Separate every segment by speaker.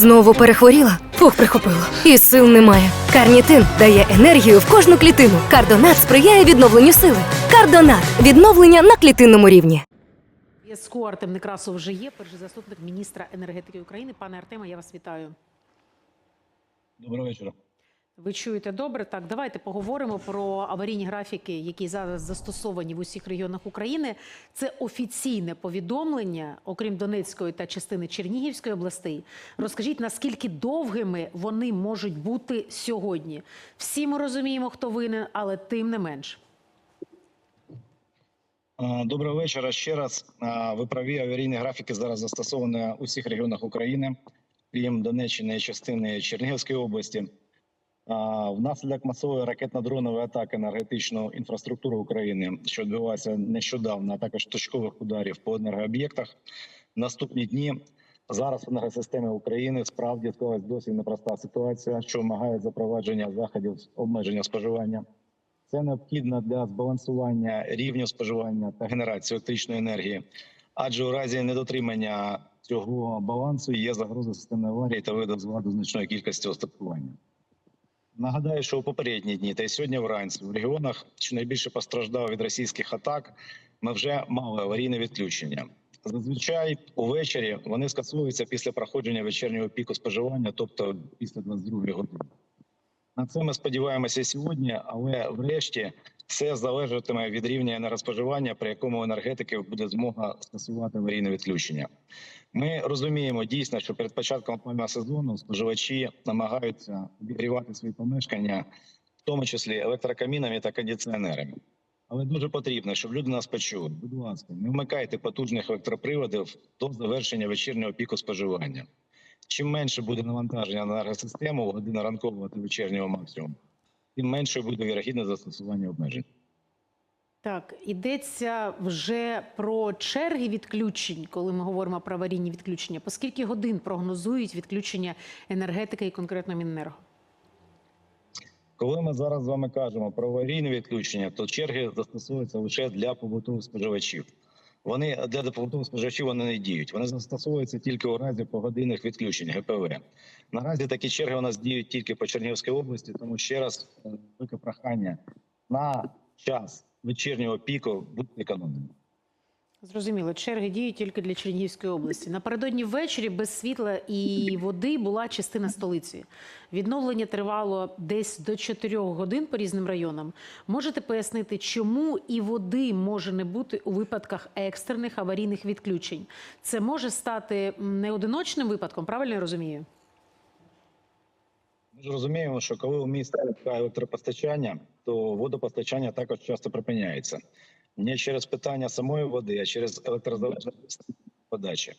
Speaker 1: Знову перехворіла? Фух, прихопило. І сил немає. Карнітин дає енергію в кожну клітину. Кардонат сприяє відновленню сили. Кардонат відновлення на клітинному рівні.
Speaker 2: Зв'язку Артем Некрасов вже є, перший заступник міністра енергетики України. Пане Артема, я вас вітаю.
Speaker 3: Доброго вечора.
Speaker 2: Ви чуєте добре? Так, давайте поговоримо про аварійні графіки, які зараз застосовані в усіх регіонах України. Це офіційне повідомлення, окрім Донецької та частини Чернігівської областей. Розкажіть, наскільки довгими вони можуть бути сьогодні? Всі ми розуміємо, хто винен, але тим не менш.
Speaker 3: Доброго вечора ще раз. Ви праві аварійні графіки зараз застосовані у всіх регіонах України, крім Донеччини і частини Чернігівської області. Внаслідок масової ракетно-дронової атаки на енергетичну інфраструктуру України, що відбувалася нещодавно, а також точкових ударів по енергооб'єктах. Наступні дні зараз в енергосистемі України справді склалась досить непроста ситуація, що вимагає запровадження заходів з обмеження споживання. Це необхідно для збалансування рівню споживання та генерації електричної енергії, адже у разі недотримання цього балансу є загроза системної аварії та видав з ладу значної кількості остаткування. Нагадаю, що у попередні дні та й сьогодні вранці в регіонах, що найбільше постраждав від російських атак, ми вже мали аварійне відключення. Зазвичай увечері вони скасовуються після проходження вечірнього піку споживання, тобто після 22 години. На це ми сподіваємося сьогодні, але врешті все залежатиме від рівня енергоспоживання, при якому у енергетиків буде змога скасувати аварійне відключення. Ми розуміємо дійсно, що перед початком опалювального сезону споживачі намагаються обігрівати свої помешкання, в тому числі електрокамінами та кондиціонерами. Але дуже потрібно, щоб люди нас почули. Будь ласка, не вмикайте потужних електроприводів до завершення вечірнього піку споживання. Чим менше буде навантаження на енергосистему в годину ранкового та вечірнього максимуму, тим менше буде вірогідне застосування обмежень.
Speaker 2: Так, йдеться вже про черги відключень, коли ми говоримо про аварійні відключення. По скільки годин прогнозують відключення енергетики і конкретно Міненерго?
Speaker 3: Коли ми зараз з вами кажемо про аварійне відключення, то черги застосовуються лише для побутових споживачів. Вони для побутових споживачів вони не діють. Вони застосовуються тільки у разі погодинних відключень ГПВ. Наразі такі черги у нас діють тільки по Чернігівській області. Тому ще раз е, велике прохання на час вечірнього піку будьте економними.
Speaker 2: Зрозуміло, черги діють тільки для Чернігівської області. Напередодні ввечері без світла і води була частина столиці. Відновлення тривало десь до 4 годин по різним районам. Можете пояснити, чому і води може не бути у випадках екстрених аварійних відключень? Це може стати м, не одиночним випадком, правильно я розумію?
Speaker 3: Розуміємо, що коли у міста виникає електропостачання, то водопостачання також часто припиняється. Не через питання самої води, а через електрозалежну подачі.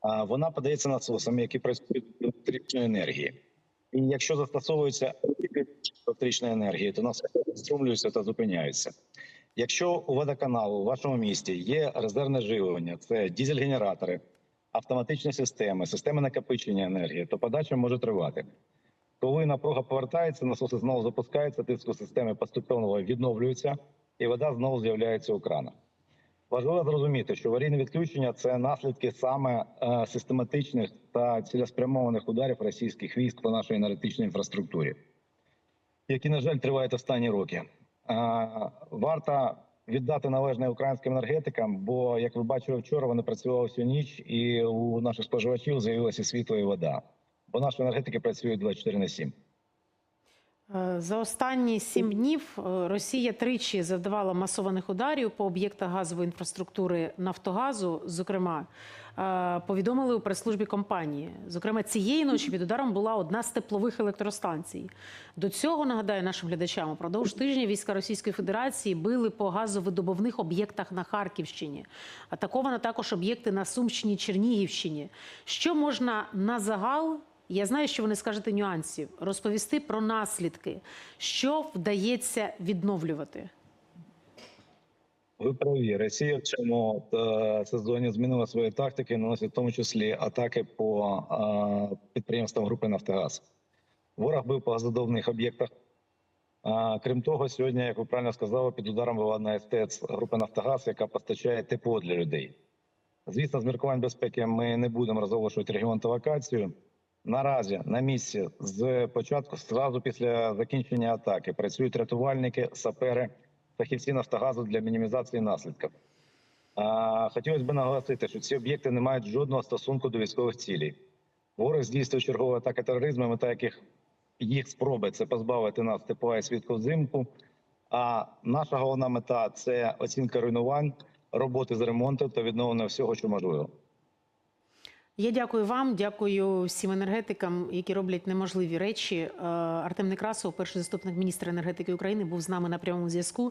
Speaker 3: А вона подається насосами, які працюють електричної енергії. І якщо застосовується електричної енергії, то нас струмлюються та зупиняються. Якщо у водоканалу у вашому місті є резервне живлення, це дізель-генератори, автоматичні системи, системи накопичення енергії, то подача може тривати. Коли напруга повертається, насоси знову запускаються, тиск системи поступово відновлюється, і вода знову з'являється у кранах. Важливо зрозуміти, що аварійне відключення це наслідки саме е, систематичних та цілеспрямованих ударів російських військ по нашій енергетичній інфраструктурі, які, на жаль, тривають останні роки. Е, варто віддати належне українським енергетикам, бо, як ви бачили вчора, вони працювали всю ніч, і у наших споживачів з'явилося світло і вода. Бо наші енергетики працюють 24 на 7.
Speaker 2: Е, За останні сім днів е, Росія тричі завдавала масованих ударів по об'єктах газової інфраструктури Нафтогазу. Зокрема, е, повідомили у прес-службі компанії. Зокрема, цієї ночі під ударом була одна з теплових електростанцій. До цього нагадаю нашим глядачам, упродовж тижня війська Російської Федерації били по газовидобувних об'єктах на Харківщині. Атаковано також об'єкти на Сумщині, Чернігівщині. Що можна на загал я знаю, що ви не скажете нюансів. Розповісти про наслідки, що вдається відновлювати.
Speaker 3: Ви праві. Росія в цьому е, сезоні змінила свої тактики, наносить в тому числі атаки по е, підприємствам групи Нафтогаз. Ворог бив по газодовних об'єктах. Крім того, сьогодні, як ви правильно сказали, під ударом була одна із ТЕЦ групи Нафтогаз, яка постачає тепло для людей. Звісно, з міркувань безпеки ми не будемо розголошувати регіон та локацію. Наразі на місці з початку, зразу після закінчення атаки, працюють рятувальники, сапери, фахівці Нафтогазу для мінімізації наслідків. А, хотілося б наголосити, що ці об'єкти не мають жодного стосунку до військових цілей. Ворог здійснює чергові атаки тероризму, мета яких їх спроби це позбавити нас тепла і світла взимку. А наша головна мета це оцінка руйнувань, роботи з ремонту та відновлення всього, що можливо.
Speaker 2: Я дякую вам, дякую всім енергетикам, які роблять неможливі речі. Е, Артем Некрасов, перший заступник міністра енергетики України, був з нами на прямому зв'язку.